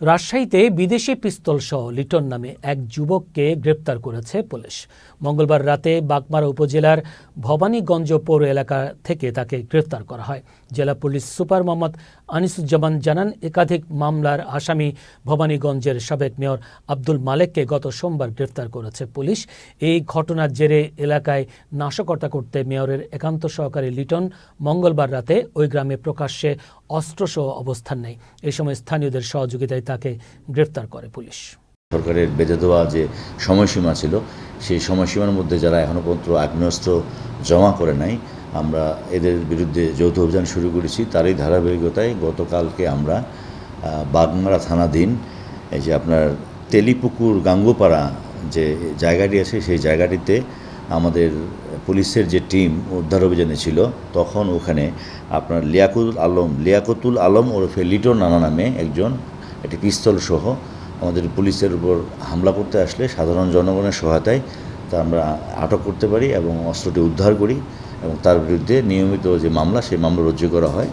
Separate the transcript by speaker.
Speaker 1: রাজশাহীতে বিদেশি পিস্তল সহ লিটন নামে এক যুবককে গ্রেপ্তার করেছে পুলিশ। মঙ্গলবার রাতে বাগমারা উপজেলার ভবানীগঞ্জ পৌর এলাকা থেকে তাকে গ্রেপ্তার করা হয়। জেলা পুলিশ সুপার মোহাম্মদ আনিসুজ্জামান জানান, একাধিক মামলার আসামি ভবানীগঞ্জের সাবেক মেয়র আব্দুল মালেককে গত সোমবার গ্রেপ্তার করেছে পুলিশ। এই ঘটনার জেরে এলাকায় নাশকতা করতে মেয়রের একান্ত সহকারী লিটন মঙ্গলবার রাতে ওই গ্রামে প্রকাশ্যে অস্ত্রসহ অবস্থান নেয়। এই সময় স্থানীয়দের সহযোগিতায় তাকে গ্রেফতার করে পুলিশ।
Speaker 2: সরকারের বেঁধে দেওয়া যে সময়সীমা ছিল, সেই সময়সীমার মধ্যে যারা এখনও পর্যন্ত আগ্নেয়াস্ত্র জমা করে নাই, আমরা এদের বিরুদ্ধে যৌথ অভিযান শুরু করেছি। তারই ধারাবাহিকতায় গতকালকে আমরা বাগমারা থানাধীন, এই যে আপনার তেলিপুকুর গাঙ্গুপাড়া যে জায়গাটি আছে, সেই জায়গাটিতে আমাদের পুলিশের যে টিম উদ্ধার অভিযানে ছিল, তখন ওখানে আপনার লিয়াকুল আলম, লিয়াকতুল আলম ওরফে লিটন নানা নামে একজন একটি পিস্তল সহ আমাদের পুলিশের উপর হামলা করতে আসলে সাধারণ জনগণের সহায়তায় তা আমরা আটক করতে পারি এবং অস্ত্রটি উদ্ধার করি এবং তার বিরুদ্ধে নিয়মিত যে মামলা, সেই মামলা রুজু করা হয়।